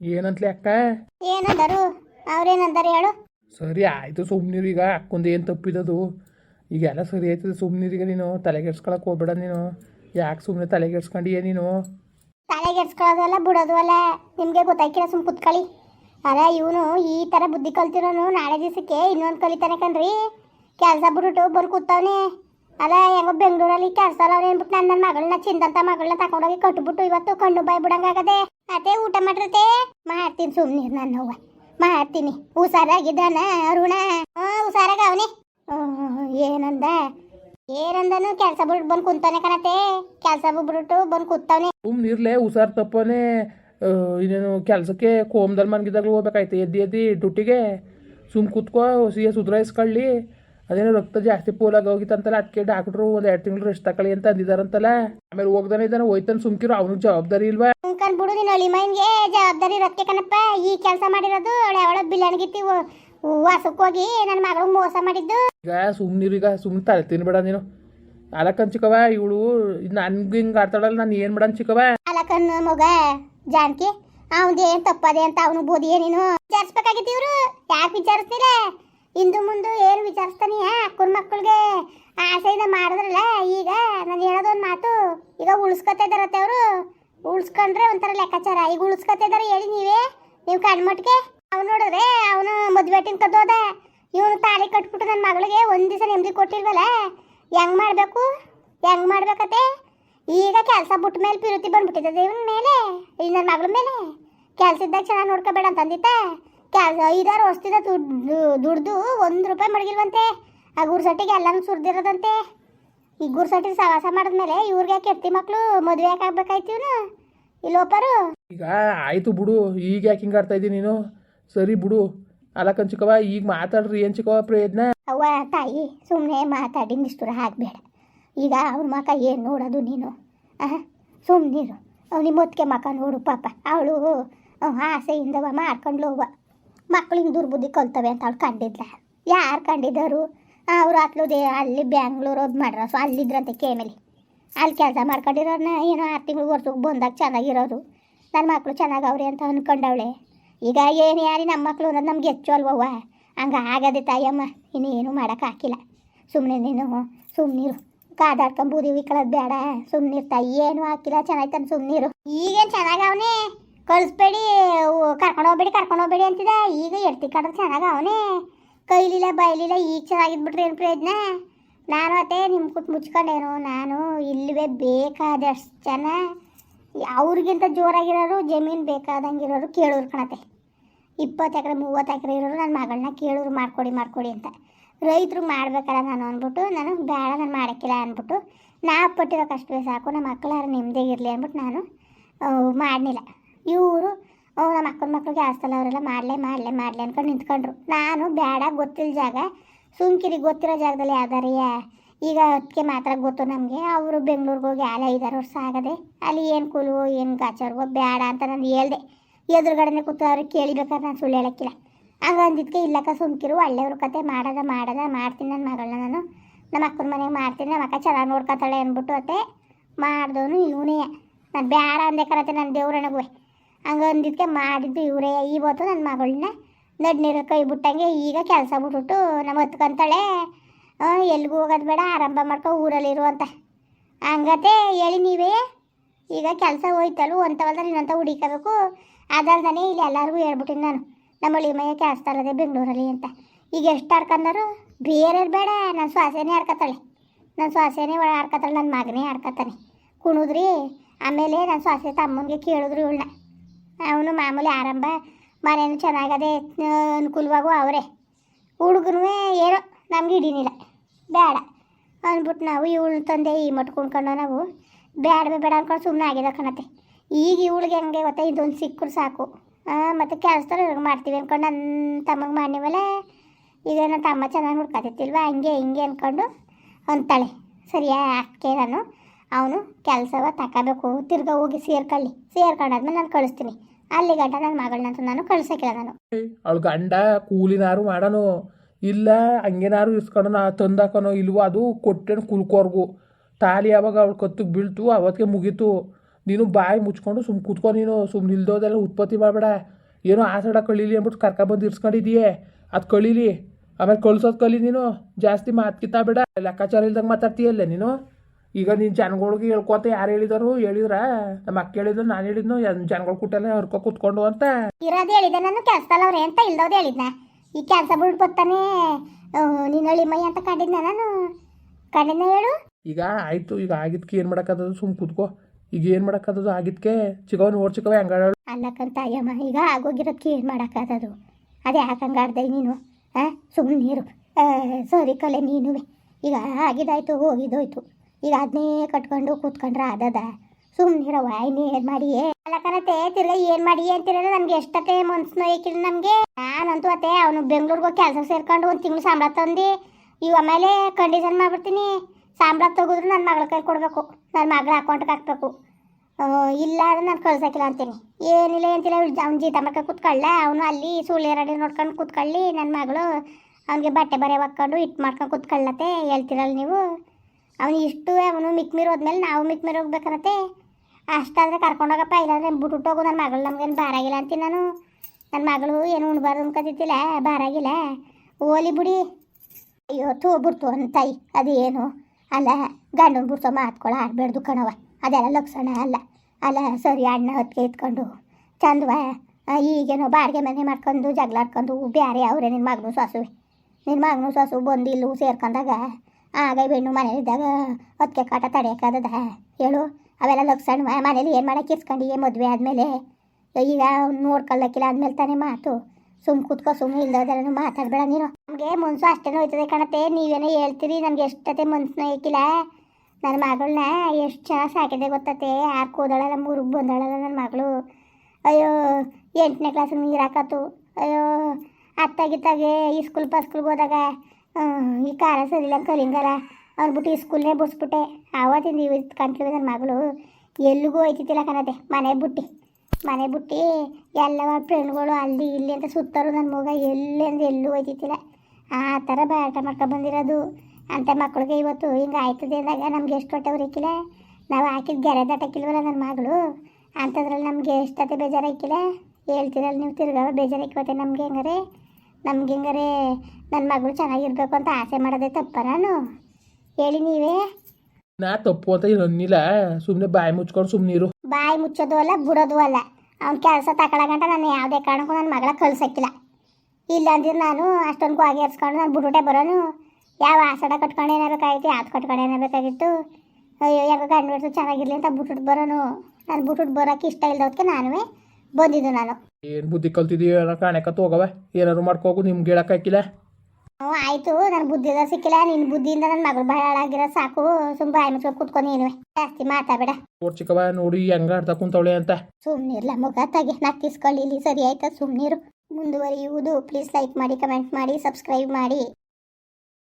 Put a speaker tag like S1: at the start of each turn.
S1: ಏನಂತ್ಲಿ ಅಕ್ಕ?
S2: ಏನಂದರು? ಅವ್ರೇನಂದಾರೆ ಹೇಳು.
S1: ಸರಿ ಆಯಿತು ಈಗ ಅಕ್ಕೊಂದು ಏನು ತಪ್ಪಿದದು? ಈಗ ಎಲ್ಲ ಸರಿ ಆಯ್ತದೆ ಸುಮ್ಮನಿರೀಗ ನೀನು ತಲೆಗೆಡ್ಸ್ಕೊಳಕ್ಕೆ ಹೋಗ್ಬೇಡ ನೀನು. ಯಾಕೆ ಸುಮ್ಮನೆ ತಲೆಗೆಡ್ಸ್ಕೊಂಡೀಯ ನೀನು?
S2: ತಲೆಗೆಡ್ಸ್ಕೊಳ್ಳೋದಲ್ಲ ಬಿಡೋದು ಅಲ್ಲ. ನಿಮಗೆ ಗೊತ್ತಾಯ್ಕಿಲ್ಲ ಸುಮ್ ಕುತ್ಕೊಳ್ಳಿ. ಅಲ್ಲ ಇವನು ಈ ಥರ ಬುದ್ಧಿ ಕಲ್ತಿರೋನು ನಾಳೆ ದಿವಸಕ್ಕೆ ಇನ್ನೊಂದು ಕಲಿತಾನೆ ಕಣ್ರಿ. ಕೆಲಸ ಬಿಟ್ಬಿಟ್ಟು ಬಂದು ಕೂತವನೆ ಅಲ್ಲ ಹೆಂಗೋ ಬೆಂಗಳೂರಲ್ಲಿ ಕೆಲಸ ಅಲ್ಲ ಏನ್ಬಿಟ್ಟು ನನ್ನ ನನ್ನ ಮಗಳನ್ನ ಚಿಂದಂತ ಮಗಳನ್ನ ತಗೊಂಡೋಗಿ ಕಟ್ಬಿಟ್ಟು ಇವತ್ತು ಕಣ್ಣು ಬಾಯ್ ಬಿಡಂಗಾಗದೆ. ಅದೇ ಊಟ ಮಾಡಿರತ್ತೆ? ಮಾಡ್ತೀನಿ ಸುಮ್ಮನೆ ನಾನು ನೋವ ಮಾಡ್ತೀನಿ. ಹುಷಾರಾಗಿದ್ದಾನ ಅರುಣ? ಹುಷಾರಾಗ ಅವನೇ? ಏನಂದ? ಏನಂದನು? ಕೆಲಸ ಬಿಟ್ಟು ಬಂದು ಕುಂತಾನೆ ಕಣತೆ. ಕೆಲಸ ಬಿಟ್ಬಿಟ್ಟು ಬಂದು ಕೂತವನೆ.
S1: ಸುಮ್ಮನೆ ಇರ್ಲೆ, ಹುಷಾರ್ ತಪ್ಪನೆ ಇನ್ನೇನು ಕೆಲಸಕ್ಕೆ ಕೋಮ್ದಲ್ಲಿ ಮನ್ಗಿದಾಗಲೂ ಹೋಗ್ಬೇಕಾಯ್ತು. ಎದ್ದಿ ಎದ್ದಿ ಡ್ಯೂಟಿಗೆ. ಸುಮ್ ಕೂತ್ಕೋ ಸಿಹಿ ಸುಧಾರಿಸ್ಕೊಳ್ಳಿ. ಅದೇನೋ ರಕ್ತ ಜಾಸ್ತಿ ಪೋಲಾಗ ಹೋಗಿತ್ತಂತಲ್ಲ ಅದಕ್ಕೆ ಡಾಕ್ಟ್ರು ಒಂದು ಎರಡು ತಿಂಗಳು ರೆಸ್ಟ್ ತಕೊಳ್ಳಿ ಅಂತ ಅಂದಿದಾರಂತಲ್ಲ. ಆಮೇಲೆ ಹೋಗ್ದಾನೆ ಇದ್ದಾನೆ, ಹೋಯ್ತಾನೆ ಸುಮ್ಕಿರೋ. ಅವನಿಗೆ ಜವಾಬ್ದಾರಿ ಇಲ್ವಾ?
S2: ಬಿಡು ನೀನು ಅಳಿ ಮೈನ್ಗೆ ಜವಾಬ್ದಾರಿ ಇರತ್ತೆ ಕಣಪ್ಪ. ಈ ಕೆಲಸ ಮಾಡಿರೋದು ಅವಳೆ ಅವಳ ವಾಸಕ್ಕೆ ಹೋಗಿ ನನ್ನ ಮಗಳು ಮೋಸ ಮಾಡಿದ್ದು.
S1: ಈಗ ಸುಮ್ಮನಿರು ಈಗ ಸುಮ್ಮನೆ ತಲೆ ತಿನ್ಬೇಡ ನೀನು. ಅಲಕನ್ ಚಿಕ್ಕವ ಇವಳು ನನ್ಗೆ ಹಿಂಗೆ ಆಡ್ತಾಳಲ್ಲ ನಾನು ಏನು ಮಾಡನ್ ಚಿಕ್ಕವ?
S2: ಅಲಕನ್ ಮಗ ಜಾನಕಿ ಅವನದು ಏನು ತಪ್ಪದೆ ಅಂತ ಅವನು ಬೋದಿಯೇ ನೀನು. ವಿಚಾರಿಸ್ಬೇಕಾಗಿತ್ತು ಇವರು. ಯಾಕೆ ವಿಚಾರಿಸ್ತಿಲ್ಲ? ಹಿಂದೂ ಮುಂದೆ ಏನು ವಿಚಾರಿಸ್ತಾನೆ ಅಕ್ಕನ ಮಕ್ಕಳಿಗೆ? ಆಸೆಯಿಂದ ಮಾಡಿದ್ರಲ್ಲ ಈಗ ನಾನು ಹೇಳೋದೊಂದು ಮಾತು. ಈಗ ಉಳಿಸ್ಕೊತಾ ಇದ್ದಾರತ್ತೆ ಅವರು. ಉಳಿಸ್ಕೊಂಡ್ರೆ ಒಂಥರ ಲೆಕ್ಕಾಚಾರ. ಈಗ ಉಳಿಸ್ಕೊತಾ ಇದ್ದಾರೆ ಹೇಳಿ ನೀವೇ? ನೀವು ಕಣ್ಮಟ್ಗೆ ಅವ್ನು ನೋಡಿದ್ರೆ ಅವನು ಮದುವೆ ಕದ್ದೋದ ಇವನು ತಾಳಿ ಕಟ್ಬಿಟ್ಟು ನನ್ನ ಮಗಳಿಗೆ ಒಂದು ದಿವಸ ನೆಮ್ಮದಿ ಕೊಟ್ಟಿಲ್ವಲ್ಲ? ಹೆಂಗ್ ಮಾಡಬೇಕು? ಹೆಂಗ್ ಮಾಡ್ಬೇಕತ್ತೆ ಈಗ ಕೆಲಸ ಬಿಟ್ಟ ಮೇಲೆ ಪಿರುತಿ ಬಂದ್ಬಿಟ್ಟಿದೆ ಇವನ ಮೇಲೆ? ಈ ನನ್ನ ಮಗಳ ಮೇಲೆ? ಕೆಲಸ ಇದ್ದಾಗ ಚೆನ್ನಾಗಿ ನೋಡ್ಕೋಬೇಡ ಅಂತ ಅಂದಿತ್ತ ಕೆಲಸ ಐದಾರು ವರ್ಷದಿಂದ ದುಡ್ಡು ದುಡ್ದು ಒಂದು ರೂಪಾಯಿ ಮಡಗಿಲ್ವಂತೆ. ಆ ಗುರ್ಸಟ್ಟಿಗೆ ಎಲ್ಲನೂ ಸುರಿದಿರೋದಂತೆ. ಈ ಗುರ್ಸಟ್ಟಿಗೆ ಸವಾಸ ಮಾಡಿದ್ಮೇಲೆ ಇವ್ರಿಗೆ ಕೆಟ್ಟಿ ಮಕ್ಕಳು ಮದುವೆ ಯಾಕೆ ಆಗ್ಬೇಕಾಯ್ತು ಇವನು?
S1: ಈಗ ಆಯಿತು ಬಿಡು ಈಗ ಯಾಕೆ ಹಿಂಗೆ ಆಡ್ತಾ ಇದ್ದೀನಿ ನೀನು? ಸರಿ ಬಿಡು ಅಲ್ಲ ಚಿಕ್ಕವ ಈಗ ಮಾತಾಡ್ರಿ ಏನು ಚಿಕ್ಕವ ಪ್ರಯತ್ನ.
S2: ಅವ್ವ ತಾಯಿ ಸುಮ್ಮನೆ ಮಾತಾಡಿ ನಿಷ್ಠುರ ಹಾಕಬೇಡ ಈಗ ಅವ್ರ ಮಕ ಏನು ನೋಡೋದು ನೀನು? ಸುಮ್ಮನಿರು ಅವ್ನಿಗೆ ಮೊತ್ತಿಗೆ ಮಕ ನೋಡು ಪಾಪ. ಅವಳು ಆಸೆಯಿಂದವ ಮಾಡ್ಕೊಂಡ್ಲು ಅವ್ವ ಮಕ್ಳು ಹಿಂಗೆ ದುರ್ಬುದ್ಧಿ ಕಲ್ತವೆ ಅಂತ ಅವ್ಳು ಕಂಡಿದ್ಲ. ಯಾರು ಕಂಡಿದ್ದರು? ಅವ್ರು ಅತ್ಲುದೇ ಅಲ್ಲಿ ಬ್ಯಾಂಗ್ಳೂರು ಅದು ಮಾಡ್ರ. ಸೊ ಅಲ್ಲಿದ್ರಂತೆ ಕೇಮಲಿ ಅಲ್ಲಿ ಕೆಲಸ ಮಾಡ್ಕೊಂಡಿರೋರ್ನ ಏನೋ ಆರು ತಿಂಗಳು ವರ್ಷಕ್ಕೆ ಬಂದಾಗ ಚೆನ್ನಾಗಿರೋರು ನನ್ನ ಮಕ್ಕಳು ಚೆನ್ನಾಗವ್ರೆ ಅಂತ ಅಂದ್ಕೊಂಡವಳೆ ಈಗ ಏನು ಯಾರಿ ನಮ್ಮ ಮಕ್ಕಳು ಅನ್ನೋದು ನಮ್ಗೆ ಹೆಚ್ಚು ಅಲ್ವವ್ವ? ಹಂಗೆ ಆಗದೆ ತಾಯಮ್ಮ, ಇನ್ನೇನು ಮಾಡೋಕೆ ಹಾಕಿಲ್ಲ. ಸುಮ್ಮನೆ ನೀನು ಸುಮ್ಮನಿರು ಕಾದಾಡ್ಕೊಂಬೂದಿ ಇಕ್ಕಳೋದು ಬೇಡ. ಸುಮ್ಮನಿರ್ತಾ ಏನು ಹಾಕಿಲ್ಲ. ಚೆನ್ನಾಯ್ತಾನೆ ಸುಮ್ಮನಿರು ಈಗೇನು ಚೆನ್ನಾಗವನೇ ಕಳಿಸ್ಬೇಡಿ. ಕರ್ಕೊಂಡು ಹೋಗ್ಬೇಡಿ ಕರ್ಕೊಂಡು ಹೋಗ್ಬೇಡಿ ಅಂತಿದ ಈಗ ಎಡ್ತಿ ಕಡ್ರೆ ಚೆನ್ನಾಗವನೇ ಕೈಲಿಲ್ಲ ಬಯಲಿಲ್ಲ ಈಗ ಚೆನ್ನಾಗಿದ್ಬಿಟ್ರೆ ಏನು ಪ್ರಯೋಜನ? ನಾನು ಅತ್ತೆ ನಿಮ್ಮ ಕೂತ್ ಮುಚ್ಕೊಂಡೇನು, ನಾನು ಇಲ್ಲವೇ ಬೇಕಾದಷ್ಟು ಜನ. ಅವ್ರಿಗಿಂತ ಜೋರಾಗಿರೋರು, ಜಮೀನು ಬೇಕಾದಂಗಿರೋರು ಕೇಳೋರು ಕಣತೆ ಇಪ್ಪತ್ತು ಎಕರೆ, ಮೂವತ್ತು ಎಕರೆ ಇರೋರು ನನ್ನ ಮಗಳನ್ನ ಕೇಳೋರು ಮಾಡ್ಕೊಡಿ ಮಾಡ್ಕೊಡಿ ಅಂತ. ರೈತರು ಮಾಡಬೇಕಲ್ಲ ನಾನು ಅಂದ್ಬಿಟ್ಟು, ನಾನು ಬೇಡ ನಾನು ಮಾಡೋಕ್ಕಿಲ್ಲ ಅಂದ್ಬಿಟ್ಟು ನಾ ಪಟ್ಟಿರೋ ಕಷ್ಟವೇ ಸಾಕು, ನಮ್ಮ ಮಕ್ಕಳಾರ ನೆಮ್ಮದಿಗಿರಲಿ ಅಂದ್ಬಿಟ್ಟು ನಾನು ಮಾಡಲಿಲ್ಲ ಇವರು ನಮ್ಮ ಅಕ್ಕನ ಮಕ್ಳಿಗೆ ಆಸ್ತಲ್ಲ ಅವರೆಲ್ಲ ಮಾಡಲೇ ಮಾಡಲೇ, ಮಾಡಲಿ ಅಂದ್ಕೊಂಡು ನಿಂತ್ಕೊಂಡ್ರು. ನಾನು ಬೇಡ ಗೊತ್ತಿಲ್ಲ ಜಾಗ. ಸುಮ್ಕಿರಿ, ಗೊತ್ತಿರೋ ಜಾಗದಲ್ಲಿ ಯಾವ್ದಾರಿಯ ಈಗ ಅದಕ್ಕೆ ಮಾತ್ರ ಗೊತ್ತು ನಮಗೆ. ಅವರು ಬೆಂಗಳೂರಿಗೆ ಹೋಗಿ ಆಲೇ ಐದಾರು ವರ್ಷ ಆಗದೆ, ಅಲ್ಲಿ ಏನು ಕೂಲು ಏನು ಗಾಚಾರ್ಗೋ ಬೇಡ ಅಂತ ನಾನು ಹೇಳ್ದೆ. ಎದುರುಗಡೆನೆ ಕೂತು ಅವ್ರಿಗೆ ಕೇಳಿಬೇಕಾದ್ರೆ ನಾನು ಸುಳ್ಳು ಹೇಳಕ್ಕಿಲ್ಲ. ಹಂಗೆ ಅಂದಿದ್ದಕ್ಕೆ ಇಲ್ಲಕ್ಕ ಸುಮ್ಕಿರು, ಒಳ್ಳೆಯವ್ರ ಕತೆ ಮಾಡದ ಮಾಡದ, ಮಾಡ್ತೀನಿ ನನ್ನ ಮಗಳನ್ನ ನಾನು. ನಮ್ಮ ಅಕ್ಕನ ಮನೆಗೆ ಮಾಡ್ತೀನಿ, ನಮ್ಮ ಅಕ್ಕ ಚೆನ್ನಾಗಿ ನೋಡ್ಕೊತಾಳೆ ಅಂದ್ಬಿಟ್ಟು ಅತ್ತೆ, ಮಾಡ್ದವನು ಇವನೇ ನಾನು ಬೇಡ ಅಂದೆ ಕರತೆ ನನ್ನ ದೇವ್ರಣಗುವೆ ಹಂಗೆ ಅಂದಿದ್ದಕ್ಕೆ ಮಾಡಿದ್ದು ಇವರೇ. ಇವತ್ತು ನನ್ನ ಮಗಳನ್ನ ನಡ್ನೀರು ಕೈ ಬಿಟ್ಟಂಗೆ ಈಗ ಕೆಲಸ ಬಿಟ್ಬಿಟ್ಟು ನಮ್ಮ ಹತ್ಕೊಂತಾಳೆ ಎಲ್ಲಿಗೂ ಹೋಗೋದು ಬೇಡ, ಆರಂಭ ಮಾಡ್ಕೊ ಊರಲ್ಲಿರು ಅಂತ. ಹಂಗತೆ ಹೇಳಿ ನೀವೇ, ಈಗ ಕೆಲಸ ಹೋಯ್ತಲ್ವ ಒಂಥವಲ್ದಲ್ಲಿ ಇನ್ನೊಂಥ ಹುಡಿಕೋಬೇಕು. ಅದಲ್ದೇ ಇಲ್ಲಿ ಎಲ್ಲರಿಗೂ ಹೇಳ್ಬಿಟ್ಟಿನಿ ನಾನು, ನಮ್ಮ ಮೈಯ ಕೆಲಸ ಬೆಂಗಳೂರಲ್ಲಿ ಅಂತ. ಈಗ ಎಷ್ಟು ಆಡ್ಕೊಂಡರು ಬೇರೆ ಬೇಡ ನನ್ನ ಶ್ವಾಸನೇ ಆಡ್ಕೊತಾಳೆ ನನ್ನ ಶ್ವಾಸನೇ ಒಳ ಆಡ್ಕೊತಾಳೆ ನನ್ನ ಮಗನೇ ಆಡ್ಕೊತಾನೆ ಕುಣಿದ್ರಿ, ಆಮೇಲೆ ನನ್ನ ಸ್ವಾಸೆ ತಮ್ಮನಿಗೆ ಕೇಳಿದ್ರು ಇವಳನ್ನ. ಅವನು ಮಾಮೂಲಿ ಆರಂಭ. ಮನೇನು ಚೆನ್ನಾಗದೆ ಅನುಕೂಲವಾಗೂ ಅವರೇ. ಹುಡುಗ್ರು ಏನೋ ನಮ್ಗೆ ಹಿಡೀನಿಲ್ಲ. ಬೇಡ ಅಂದ್ಬಿಟ್ಟು ನಾವು ಇವಳು ತಂದೆ ಈ ಮಟ್ಕೊಂಡ್ಕೊಂಡು ನಾವು. ಬೇಡ ಬೇಡ ಅಂದ್ಕೊಂಡು ಸುಮ್ಮನೆ ಆಗಿದೆ ಕಣತೆ. ಈಗ ಇವಳಿಗೆ ಹೆಂಗೆ ಗೊತ್ತಾ? ಇದೊಂದು ಸಿಕ್ಕರು ಸಾಕು. ಮತ್ತು ಇವ್ರಿಗೆ ಮಾಡ್ತೀವಿ ಅಂದ್ಕೊಂಡು ನನ್ನ ತಮ್ಮಗೆ ಮಾಡಿವಲ್ಲ ಈಗ ತಮ್ಮ ಚೆನ್ನಾಗಿ ನೋಡ್ಕೊತಿತ್ತಿಲ್ವ ಹಂಗೆ, ಹಿಂಗೆ ಅಂದ್ಕೊಂಡು ಅಂತಾಳೆ. ಸರಿಯಾ, ಅಕ್ಕೆ ನಾನು. ಅವನು ಕೆಲಸವ ತಗೋಬೇಕು ತಿರ್ಗಾ ಹೋಗಿ ಸೇರ್ಕೊಳ್ಳಿ. ಸೇರ್ಕೊಂಡಾದ್ಮೇಲೆ ನಾನು ಕಳಿಸ್ತೀನಿ. ಅಲ್ಲಿ ಗಂಟ ನನ್ನ ಮಗಳನ್ನಂತೂ ನಾನು ಕಳ್ಸಕ್ಕಿಲ್ಲ ನಾನು.
S1: ಅವಳು ಗಂಡ ಕೂಲಿನಾರು ಮಾಡೋನು. ಇಲ್ಲ, ಹಂಗೇನಾರು ಇಸ್ಕೊಂಡು ನಾ ತಂದಾಕನೋ ಇಲ್ವೋ ಅದು ಕೊಟ್ಟೇನು ಕುಲ್ಕೋರ್ಗು. ತಾಲಿ ಯಾವಾಗ ಅವಳು ಕತ್ತಿಗೆ ಬೀಳ್ತು ಅವತ್ತಿಗೆ ಮುಗೀತು. ನೀನು ಬಾಯಿ ಮುಚ್ಕೊಂಡು ಸುಮ್ ಕೂತ್ಕೊ ನೀನು ಸುಮ್ಮನೆ ನಿಲ್ದೋದೆಲ್ಲ ಉತ್ಪತ್ತಿ ಮಾಡಬೇಡ. ಏನೋ ಆ ಸೈಡ ಕಳೀಲಿ ಅಂದ್ಬಿಟ್ಟು ಕರ್ಕೊಬಂದು ಇರ್ಸ್ಕೊಂಡಿದೀಯೇ. ಅದು ಕಳೀಲಿ. ಆಮೇಲೆ ಕಳ್ಸೋದು ಕಲಿ ನೀನು. ಜಾಸ್ತಿ ಮಾತು ಕಿತ್ತಾಬೇಡ. ಲೆಕ್ಕಾಚಾರ ಇಲ್ದಂಗೆ ಮಾತಾಡ್ತೀಯಲ್ಲ ನೀನು? ಈಗ ನೀನು ಜನಗಳಿಗೆ ಹೇಳ್ಕೊತ ಯಾರು ಹೇಳಿದರು? ಹೇಳಿದ್ರ? ನಮ್ಮ ಅಕ್ಕ ಹೇಳಿದ್ರು ನಾನು ಹೇಳಿದ್ನು? ಜನಗಳು ಕುಟ್ಟಲ್ಲ ಹರ್ಕೊ ಕುತ್ಕೊಂಡು ಅಂತ.
S2: ಇರೋದು ಹೇಳಿದೆ ನಾನು? ಕೆಲಸದಲ್ಲವ್ರೆ ಅಂತ ಇಲ್ದವ್ದು ಹೇಳಿದ್ನ? ಈ ಕೆಲಸ ಬಿಟ್ಟು ಬರ್ತಾನೆ ನೀನು ಹಳ್ಳಿ ಮೈ ಅಂತ ಕಂಡಿದ್ನ ನಾನು? ಕಂಡಿದ್ನ ಹೇಳು.
S1: ಈಗ ಆಯ್ತು ಈಗ ಆಗಿದ್ಕೆ ಏನು ಮಾಡೋಕ್ಕದು ಸುಮ್ ಕೂತ್ಕೋ. ಈಗ ಏನು ಮಾಡೋಕ್ಕದು ಆಗಿದ್ಕೆ? ಚಿಕ್ಕವ ನೋಡ್ ಚಿಕ್ಕವ ಹೆಂಗ
S2: ಅಲ್ಲಕ್ಕಂತ ಅಯ್ಯಮ್ಮ ಈಗ ಆಗೋಗಿರೋದಕ್ಕೆ ಏನು ಮಾಡೋಕ್ಕಾಗದು ಅದೇ ಹಾಕಂಗಾಡ್ದೆ ನೀನು? ಹಾಂ ಸುಮ್ಮನೆ ನೀರು ಸರಿ ಕಲೆ ನೀನು ಈಗ ಆಗಿದಾಯ್ತು ಹೋಗಿದ್ದೋಯ್ತು. ಈಗ ಅದನ್ನೇ ಕಟ್ಕೊಂಡು ಕೂತ್ಕೊಂಡ್ರೆ ಆದದ ಸುಮ್ಮನಿರವ ಏನ್ ಮಾಡಿ? ಅಲ್ಲಕನತೆ ತಿರ್ಗ ಏನು ಮಾಡಿ ಅಂತಿರಲ್ಲ, ನಮ್ಗೆ ಎಷ್ಟತೆ ಮನ್ಸು ನೋಯ್ಕಿಲ್ಲ ನಮಗೆ. ನಾನಂತೂ ಅತ್ತೆ, ಅವನು ಬೆಂಗಳೂರಿಗೆ ಕೆಲಸ ಸೇರ್ಕೊಂಡು ಒಂದು ತಿಂಗಳು ಸಂಬಳ ತಂದು ಈ ಆಮೇಲೆ ಕಂಡೀಷನ್ ಮಾಡ್ಬಿಡ್ತೀನಿ. ಸಂಬಳ ತೆಗೆದ್ರು ನನ್ನ ಮಗಳ ಕೈ ಕೊಡಬೇಕು ನನ್ನ ಮಗಳ ಅಕೌಂಟ್ಗೆ ಹಾಕ್ಬೇಕು. ಇಲ್ಲ ಅಂದ್ರೆ ನಾನು ಕಳ್ಸಕ್ಕಿಲ್ಲ ಅಂತೀನಿ. ಏನಿಲ್ಲ ಅಂತಿಲ್ಲ ಅವ್ನು ಜೀತ ಮಕ್ಕ ಕೂತ್ಕೊಳ್ಳ, ಅವನು ಅಲ್ಲಿ ಸುಳ್ಳೆರಡಿ ನೋಡ್ಕೊಂಡು ಕೂತ್ಕೊಳ್ಳಿ ನನ್ನ ಮಗಳು ಅವನಿಗೆ ಬಟ್ಟೆ ಬರೆ ಹಾಕ್ಕೊಂಡು ಇಟ್ಟು ಮಾಡ್ಕೊಂಡು ಕೂತ್ಕೊಳ್ಳತ್ತೆ, ಹೇಳ್ತಿರಲ್ಲ ನೀವು. ಅವನು ಇಷ್ಟು ಅವನು ಮಿಕ್ಮಿರ್ ಹೋದ್ಮೇಲೆ ನಾವು ಮಿಕ್ಮಿರ್ ಹೋಗ್ಬೇಕನ್ನತ್ತೆ ಅಷ್ಟಾದ್ರೆ ಕರ್ಕೊಂಡೋಗಪ್ಪ ಇಲ್ಲಾಂದ್ರೆ ಬಿಟ್ಬಿಟ್ಟು ಹೋಗು ನನ್ನ ಮಗಳು ನಮ್ಗೇನು ಬಾರಾಗಿಲ್ಲ ಅಂತೀನಿ ನಾನು. ನನ್ನ ಮಗಳು ಏನು ಉಣ್ಬಾರ್ದು ಅನ್ಕೋತಿದ್ದಿಲ್ಲ ಬಾರಾಗಿಲ್ಲ ಓಲಿ ಬಿಡಿ. ಅಯ್ಯೋ, ತೂ ಬಿಡ್ತು ಅಂತಾಯಿ ಏನು ಅಲ್ಲ, ಗಂಡನ ಬಿಡ್ಸೋ ಮಾತ್ಕೊಳ ಆಡ್ಬೇಡ್ದು ಕಣವ ಅದೆಲ್ಲ ಲಕ್ಷಣ ಅಲ್ಲ. ಅಲ್ಲ, ಸರಿ, ಅಣ್ಣ ಹೊತ್ತಿಗೆ ಇತ್ಕೊಂಡು ಚಂದವ ಈಗೇನೋ ಬಾಡಿಗೆ ಮನೆ ಮಾಡ್ಕೊಂಡು ಜಗಳಾಡ್ಕೊಂಡು ಬ್ಯಾರೆ ಅವರೇ ನಿನ್ನ ಮಗನು ಸಾಸುವೆ. ನಿನ್ನ ಮಗನು ಸಾಸು ಬಂದು ಇಲ್ಲೂ ಸೇರ್ಕೊಂಡಾಗ ಆಗ ಬೆಣ್ಣು ಮನೇಲಿದ್ದಾಗ ಹೊತ್ತಿಗೆ ಕಾಟ ತಡೆಯೋಕ್ಕಾಗದ ಹೇಳು, ಅವೆಲ್ಲ ಲಕ್ಷಣ ಮನೇಲಿ ಏನು ಮಾಡಕ್ಕೆ ಇರ್ಸ್ಕೊಂಡಿಗೆ ಮದುವೆ ಆದಮೇಲೆ? ಈಗ ನೋಡ್ಕೊಳ್ಳಕ್ಕಿಲ್ಲ ಅಂದಮೇಲೆ ತಾನೇ ಮಾತು. ಸುಮ್ ಕೂತ್ಕೋ ಸುಮ್ಮನೆ ಇಲ್ಲದಲ್ಲ ಮಾತಾಡಬೇಡ ನೀನು. ನಮಗೆ ಮನ್ಸು ಅಷ್ಟೇ ಹೋಯ್ತದೆ ಕಣತೆ ನೀವೇನೋ ಹೇಳ್ತೀರಿ, ನನಗೆ ಎಷ್ಟತೆ ಮನ್ಸು ಇಕ್ಕಿಲ್ಲ ನನ್ನ ಮಗಳನ್ನ ಎಷ್ಟು ಚೆನ್ನಾಗಿ ಸಾಕಿದೆ ಗೊತ್ತತೆ ಆರು ಕೂದಳಲ್ಲ ಮುರುಗ್ ಬಂದಳಲ್ಲ ನನ್ನ ಮಗಳು. ಅಯ್ಯೋ, ಎಂಟನೇ ಕ್ಲಾಸಿಗೆ ನೀರು ಹಾಕತ್ತು. ಅಯ್ಯೋ ಅತ್ತಾಗಿತ್ತಾಗೆ ಈ ಸ್ಕೂಲ್ ಪಸ್ಕೂಲ್ಗೆ ಹೋದಾಗ ಈ ಕಾರ ಸರಿಲ್ಲ ಕಲಿಂಗಲ್ಲ ಅಂದ್ಬಿಟ್ಟು ಈ ಸ್ಕೂಲ್ನೇ ಬಿಡಿಸ್ಬಿಟ್ಟೆ. ಆವತ್ತಿಂದ ಇವತ್ತು ಕಂಟ್ಲಿ ನನ್ನ ಮಗಳು ಎಲ್ಲಿಗೂ ಹೋಯ್ತಿದ್ದಿಲ್ಲ ಕನತೆ ಮನೆ ಬಿಟ್ಟು. ಮನೆ ಬಿಟ್ಟು, ಎಲ್ಲ ಫ್ರೆಂಡ್ಗಳು ಅಲ್ಲಿ ಇಲ್ಲಿ ಅಂತ ಸುತ್ತರು ನನ್ನ ಮಗ, ಎಲ್ಲಿ ಅಂದ್ರೆ ಎಲ್ಲೂ ಹೋಯ್ತಿದ್ದಿಲ್ಲ. ಆ ಥರ ಬಾಟ ಮಾಡ್ಕೊಂಡು ಬಂದಿರೋದು. ಅಂಥ ಮಕ್ಳಿಗೆ ಇವತ್ತು ಹಿಂಗೆ ಆಯ್ತದೆ ಅಂದಾಗ ನಮ್ಗೆ ಎಷ್ಟು ಹೊಟ್ಟೆ ಉರಿಕಿಲ್ಲ. ನಾವು ಹಾಕಿದ ಗೆರೆ ದಾಟಕ್ಕಿಲ್ವಲ್ಲ ನನ್ನ ಮಗಳು. ಅಂಥದ್ರಲ್ಲಿ ನಮಗೆ ಎಷ್ಟತೆ ಬೇಜಾರಾಕಿಲ್ಲ ಹೇಳ್ತೀರಲ್ಲ, ನೀವು ತಿರ್ಗಾವ ಬೇಜಾರಾಯ್ಕೋತೆ ನಮ್ಗೆ ಹೆಂಗಾರೆ. ನಮ್ಗೆ ಹೆಂಗಾರೆ ನನ್ನ ಮಗಳು ಚೆನ್ನಾಗಿರ್ಬೇಕು ಅಂತ ಆಸೆ ಮಾಡೋದೇ ತಪ್ಪ ನಾನು ಹೇಳಿ ನೀವೇ.
S1: ನಾ ತಪ್ಪು ಅಂತ ಇರೋನಿಲ್ಲ ಅನ್ನಿಲ್ಲ ಸುಮ್ಮನೆ ಬಾಯಿ ಮುಚ್ಕೊಂಡು ಸುಮ್ಮನಿರು
S2: ಬಾಯಿ ಮುಚ್ಚೋದು ಅಲ್ಲ ಬಿಡೋದು ಅಲ್ಲ. ಅವ್ನ ಕೆಲಸ ತಗೊಳಗಂಟ ನಾನು ಯಾವುದೇ ಕಾರಣಕ್ಕೂ ನನ್ನ ಮಗಳ ಕಳ್ಸಕ್ಕಿಲ್ಲ. ಇಲ್ಲ ಅಂದ್ರೆ ನಾನು ಅಷ್ಟೊಂದು ಆಗಿ ಹರ್ಸ್ಕೊಂಡು ನಾನು ಬುಡುಟೆ ಬರೋನು. ಯಾವ ಆಸಡ ಕಟ್ಕೊಂಡು ಏನಾಗಬೇಕಾಗಿತ್ತು ಯಾವ್ದು ಕಟ್ಕೊಂಡು ಏನಾಗಬೇಕಾಗಿತ್ತು ಅಯ್ಯೋ ಯಾಕೆ ಗಂಡು ಬಿಡ್ತು ಚೆನ್ನಾಗಿರ್ಲಿ ಅಂತ ಬಿಟ್ಬಿಟ್ಟು ಬರೋನು. ನಾನು ಬಿಟ್ಬಿಟ್ಟು ಬರೋಕೆ ಇಷ್ಟ ಇಲ್ದೋದಕ್ಕೆ ನಾನುವೇ ಬಂದಿದ್ದು ನಾನು.
S1: ಏನು ಬುದ್ಧಿ ಕಲ್ತಿದೀಯ ಏನೋ ಕಾಣಕತ್ತು ಹೋಗವ ಏನಾದ್ರು ಮಾಡ್ಕೋಗು ನಿಮ್ಗೆ ಹೇಳಕ್ಕಾಕಿಲ್ಲ
S2: ಹ್ಞೂ ಆಯಿತು ನನ್ನ ಬುದ್ಧಿದ ಸಿಕ್ಕಿಲ್ಲ ನಿನ್ನ ಬುದ್ಧಿಯಿಂದ ನನ್ನ ಮಗಳು ಬಹಳ ಹಾಳಾಗಿರೋ ಸಾಕು ಸುಮ್ಮ ಬಾಯಿ ಮುಚ್ಕೊಂಡು ಕುತ್ಕೊಂಡು ನೀನು. ಜಾಸ್ತಿ ಮಾತಾಬೇಡ
S1: ನೋಡ್ ಚಿಕ್ಕವ ನೋಡಿ ಹೆಂಗ ಆಡ್ತಾ ಕುಂತವಳೆ ಅಂತ.
S2: ಸುಮ್ಮನಿರ್ಲ ಮುಖ ತೆಗೆ ನಕ್ಕಿಸ್ಕೊಳ್ಳಿ ಇಲ್ಲಿ ಸರಿ ಆಯ್ತಾ ಸುಮ್ಮನಿರು ಮುಂದುವರಿಯುವುದು ಪ್ಲೀಸ್ ಲೈಕ್ ಮಾಡಿ ಕಮೆಂಟ್ ಮಾಡಿ ಸಬ್ಸ್ಕ್ರೈಬ್ ಮಾಡಿ.